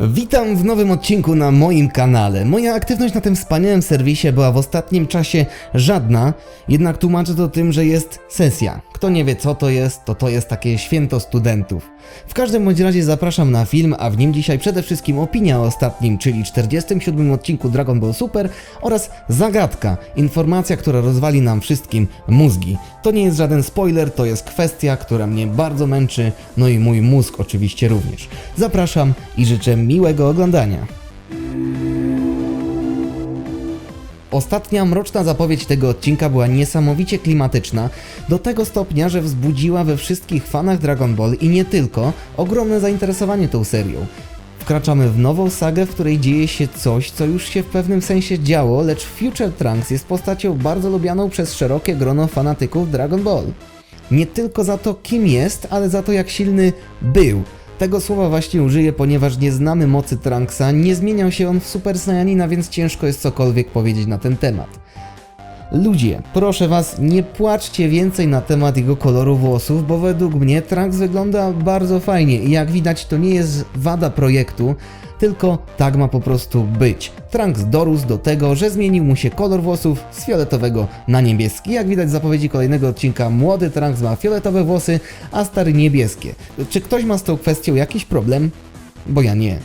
Witam w nowym odcinku na moim kanale. Moja aktywność na tym wspaniałym serwisie była w ostatnim czasie żadna, jednak tłumaczę to tym, że jest sesja. Kto nie wie co to jest, to to jest takie święto studentów. W każdym bądź razie zapraszam na film, a w nim dzisiaj przede wszystkim opinia o ostatnim, czyli 47 odcinku Dragon Ball Super oraz zagadka, informacja, która rozwali nam wszystkim mózgi. To nie jest żaden spoiler, to jest kwestia, która mnie bardzo męczy, no i mój mózg oczywiście również. Zapraszam i życzę miłego oglądania. Ostatnia mroczna zapowiedź tego odcinka była niesamowicie klimatyczna, do tego stopnia, że wzbudziła we wszystkich fanach Dragon Ball i nie tylko ogromne zainteresowanie tą serią. Wkraczamy w nową sagę, w której dzieje się coś, co już się w pewnym sensie działo, lecz Future Trunks jest postacią bardzo lubianą przez szerokie grono fanatyków Dragon Ball. Nie tylko za to, kim jest, ale za to, jak silny był. Tego słowa właśnie użyję, ponieważ nie znamy mocy Trunksa, nie zmieniał się on w Super Saiyanina, więc ciężko jest cokolwiek powiedzieć na ten temat. Ludzie, proszę was, nie płaczcie więcej na temat jego koloru włosów, bo według mnie Trunks wygląda bardzo fajnie i jak widać to nie jest wada projektu, tylko tak ma po prostu być. Trunks dorósł do tego, że zmienił mu się kolor włosów z fioletowego na niebieski. Jak widać z zapowiedzi kolejnego odcinka, młody Trunks ma fioletowe włosy, a stary niebieskie. Czy ktoś ma z tą kwestią jakiś problem? Bo ja nie.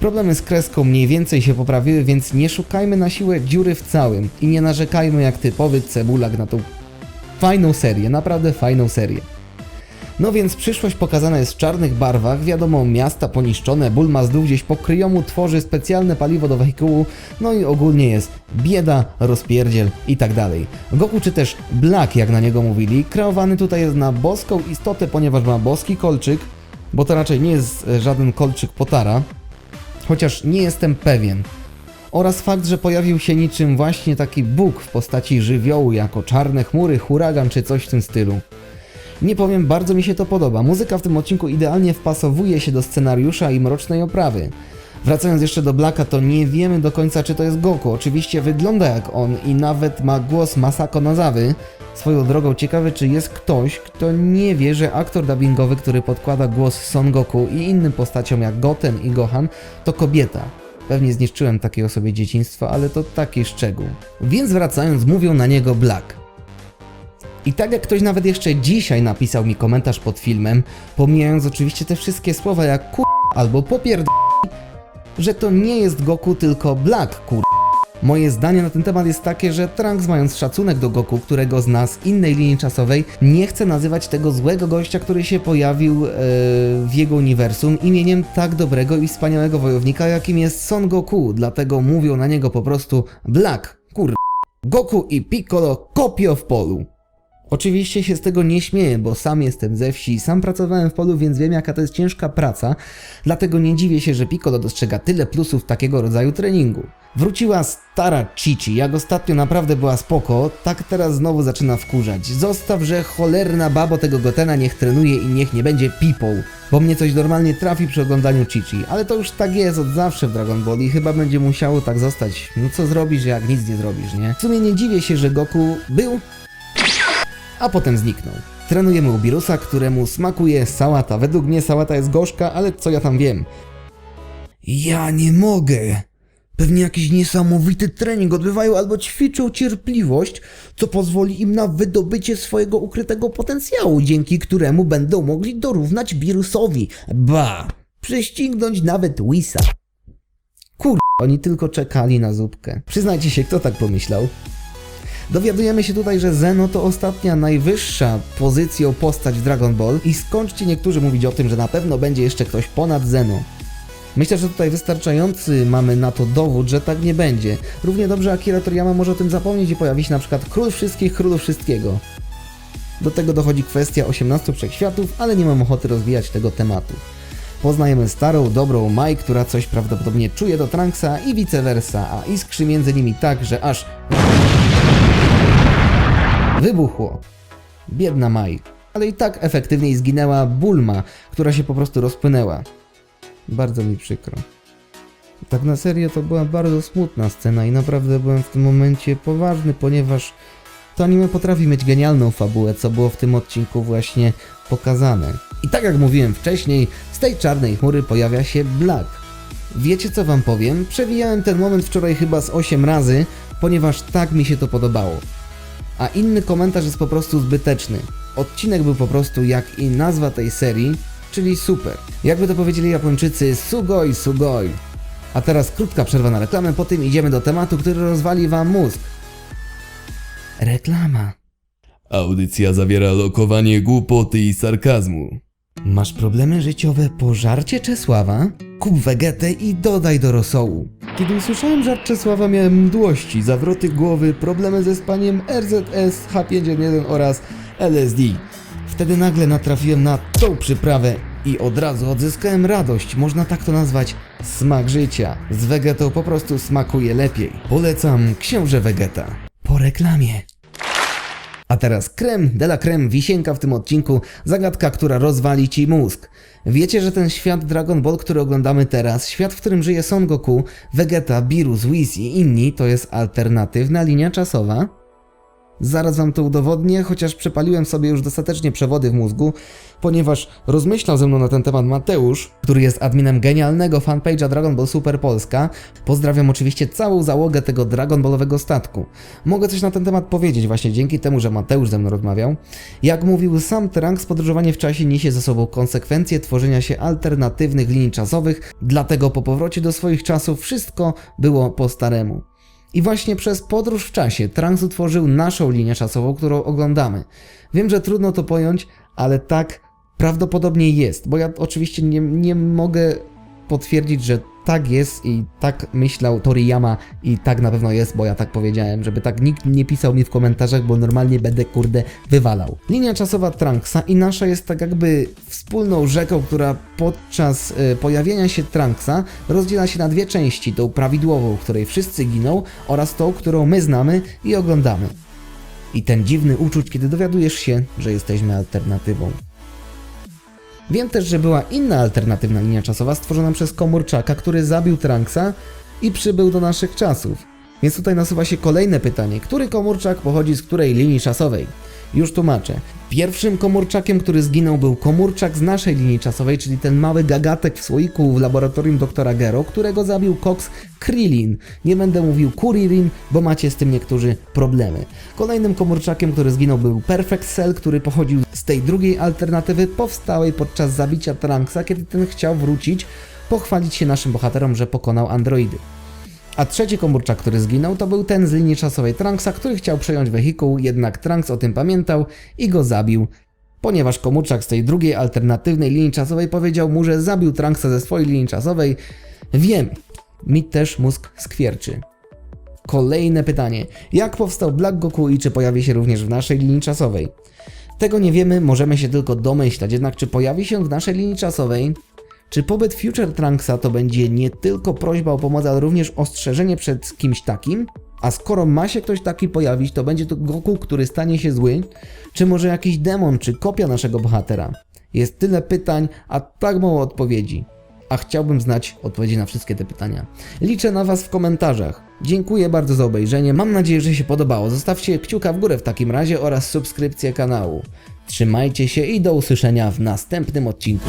Problemy z kreską mniej więcej się poprawiły, więc nie szukajmy na siłę dziury w całym i nie narzekajmy jak typowy cebulak na tą fajną serię, naprawdę fajną serię. No więc przyszłość pokazana jest w czarnych barwach, wiadomo, miasta poniszczone, Bulma z dół gdzieś po kryjomu tworzy specjalne paliwo do wehikułu, no i ogólnie jest bieda, rozpierdziel i tak dalej. Goku czy też Black, jak na niego mówili, kreowany tutaj jest na boską istotę, ponieważ ma boski kolczyk, bo to raczej nie jest żaden kolczyk Potara, chociaż nie jestem pewien. Oraz fakt, że pojawił się niczym właśnie taki Bóg w postaci żywiołu, jako czarne chmury, huragan czy coś w tym stylu. Nie powiem, bardzo mi się to podoba. Muzyka w tym odcinku idealnie wpasowuje się do scenariusza i mrocznej oprawy. Wracając jeszcze do Blacka, to nie wiemy do końca, czy to jest Goku. Oczywiście wygląda jak on i nawet ma głos Masako Nazawy. Swoją drogą ciekawe, czy jest ktoś, kto nie wie, że aktor dubbingowy, który podkłada głos Son Goku i innym postaciom jak Goten i Gohan, to kobieta. Pewnie zniszczyłem takiej osobie dzieciństwo, ale to taki szczegół. Więc wracając, mówią na niego Black. I tak jak ktoś nawet jeszcze dzisiaj napisał mi komentarz pod filmem, pomijając oczywiście te wszystkie słowa jak kur... albo popierd... że to nie jest Goku, tylko Black kur... Moje zdanie na ten temat jest takie, że Trunks mając szacunek do Goku, którego zna z innej linii czasowej, nie chce nazywać tego złego gościa, który się pojawił e, w jego uniwersum imieniem tak dobrego i wspaniałego wojownika, jakim jest Son Goku, dlatego mówią na niego po prostu Black, kur... Goku i Piccolo kopio w polu. Oczywiście się z tego nie śmieję, bo sam jestem ze wsi, sam pracowałem w polu, więc wiem jaka to jest ciężka praca, dlatego nie dziwię się, że Piccolo dostrzega tyle plusów takiego rodzaju treningu. Wróciła stara Chichi, jak ostatnio naprawdę była spoko, tak teraz znowu zaczyna wkurzać. Zostaw, że cholerna babo tego Gotena niech trenuje i niech nie będzie pipą, bo mnie coś normalnie trafi przy oglądaniu Chichi, ale to już tak jest od zawsze w Dragon Ball i chyba będzie musiało tak zostać. No co zrobisz, jak nic nie zrobisz, nie? W sumie nie dziwię się, że Goku był a potem zniknął. Trenujemy u Birusa, któremu smakuje sałata. Według mnie sałata jest gorzka, ale co ja tam wiem? Ja nie mogę. Pewnie jakiś niesamowity trening odbywają albo ćwiczą cierpliwość, co pozwoli im na wydobycie swojego ukrytego potencjału, dzięki któremu będą mogli dorównać Birusowi. Ba! Prześcignąć nawet Wisa. Kur... Oni tylko czekali na zupkę. Przyznajcie się, kto tak pomyślał? Dowiadujemy się tutaj, że Zeno to ostatnia najwyższa pozycją postać w Dragon Ball i skończcie niektórzy mówić o tym, że na pewno będzie jeszcze ktoś ponad Zeno. Myślę, że tutaj wystarczający mamy na to dowód, że tak nie będzie. Równie dobrze Akira Toriyama może o tym zapomnieć i pojawi się na przykład Król Wszystkich, Królów Wszystkiego. Do tego dochodzi kwestia 18 wszechświatów, ale nie mam ochoty rozwijać tego tematu. Poznajemy starą, dobrą Mai, która coś prawdopodobnie czuje do Trunksa i vice versa, a iskrzy między nimi tak, że aż wybuchło. Biedna Mai. Ale i tak efektywniej zginęła Bulma, która się po prostu rozpłynęła. Bardzo mi przykro. Tak na serio to była bardzo smutna scena i naprawdę byłem w tym momencie poważny, ponieważ to anime potrafi mieć genialną fabułę, co było w tym odcinku właśnie pokazane. I tak jak mówiłem wcześniej, z tej czarnej chmury pojawia się Black. Wiecie co wam powiem? Przewijałem ten moment wczoraj chyba z 8 razy, ponieważ tak mi się to podobało. A inny komentarz jest po prostu zbyteczny. Odcinek był po prostu jak i nazwa tej serii, czyli super. Jakby to powiedzieli Japończycy, sugoi, sugoi. A teraz krótka przerwa na reklamę, po tym idziemy do tematu, który rozwali wam mózg. Reklama. Audycja zawiera lokowanie głupoty i sarkazmu. Masz problemy życiowe po żarcie Czesława? Kup wegetę i dodaj do rosołu. Kiedy usłyszałem żart Czesława miałem mdłości, zawroty głowy, problemy ze spaniem RZS, H5N1 oraz LSD. Wtedy nagle natrafiłem na tą przyprawę i od razu odzyskałem radość, można tak to nazwać, smak życia. Z wegetą po prostu smakuje lepiej. Polecam książę Wegeta. Po reklamie. A teraz krem de la creme, wisienka w tym odcinku, zagadka, która rozwali ci mózg. Wiecie, że ten świat Dragon Ball, który oglądamy teraz, świat, w którym żyje Son Goku, Vegeta, Beerus, Whis i inni, to jest alternatywna linia czasowa? Zaraz wam to udowodnię, chociaż przepaliłem sobie już dostatecznie przewody w mózgu, ponieważ rozmyślał ze mną na ten temat Mateusz, który jest adminem genialnego fanpage'a Dragon Ball Super Polska. Pozdrawiam oczywiście całą załogę tego Dragon Ballowego statku. Mogę coś na ten temat powiedzieć właśnie dzięki temu, że Mateusz ze mną rozmawiał. Jak mówił sam Trunks, podróżowanie w czasie niesie ze sobą konsekwencje tworzenia się alternatywnych linii czasowych, dlatego po powrocie do swoich czasów wszystko było po staremu. I właśnie przez podróż w czasie Trunks utworzył naszą linię czasową, którą oglądamy. Wiem, że trudno to pojąć, ale tak prawdopodobnie jest, bo ja oczywiście nie, nie mogę potwierdzić, że tak jest i tak myślał Toriyama i tak na pewno jest, bo ja tak powiedziałem, żeby tak nikt nie pisał mi w komentarzach, bo normalnie będę kurde wywalał. Linia czasowa Trunksa i nasza jest tak jakby wspólną rzeką, która podczas y, pojawienia się Trunksa rozdziela się na dwie części, tą prawidłową, w której wszyscy giną oraz tą, którą my znamy i oglądamy. I ten dziwny uczuć, kiedy dowiadujesz się, że jesteśmy alternatywą. Wiem też, że była inna alternatywna linia czasowa stworzona przez Komórczaka, który zabił Trunksa i przybył do naszych czasów. Więc tutaj nasuwa się kolejne pytanie, który komórczak pochodzi z której linii czasowej? Już tłumaczę. Pierwszym komórczakiem, który zginął był komórczak z naszej linii czasowej, czyli ten mały gagatek w słoiku w laboratorium doktora Gero, którego zabił Cox Krillin. Nie będę mówił Kuririn, bo macie z tym niektórzy problemy. Kolejnym komórczakiem, który zginął był Perfect Cell, który pochodził tej drugiej alternatywy powstałej podczas zabicia Trunksa, kiedy ten chciał wrócić, pochwalić się naszym bohaterom, że pokonał androidy. A trzeci komórczak, który zginął, to był ten z linii czasowej Trunksa, który chciał przejąć wehikuł, jednak Trunks o tym pamiętał i go zabił, ponieważ komórczak z tej drugiej alternatywnej linii czasowej powiedział mu, że zabił Trunksa ze swojej linii czasowej. Wiem, mi też mózg skwierczy. Kolejne pytanie. Jak powstał Black Goku i czy pojawi się również w naszej linii czasowej? Tego nie wiemy, możemy się tylko domyślać, jednak czy pojawi się w naszej linii czasowej? Czy pobyt Future Trunksa to będzie nie tylko prośba o pomoc, ale również ostrzeżenie przed kimś takim? A skoro ma się ktoś taki pojawić, to będzie to Goku, który stanie się zły? Czy może jakiś demon, czy kopia naszego bohatera? Jest tyle pytań, a tak mało odpowiedzi. A chciałbym znać odpowiedzi na wszystkie te pytania. Liczę na Was w komentarzach. Dziękuję bardzo za obejrzenie. Mam nadzieję, że się podobało. Zostawcie kciuka w górę w takim razie oraz subskrypcję kanału. Trzymajcie się i do usłyszenia w następnym odcinku.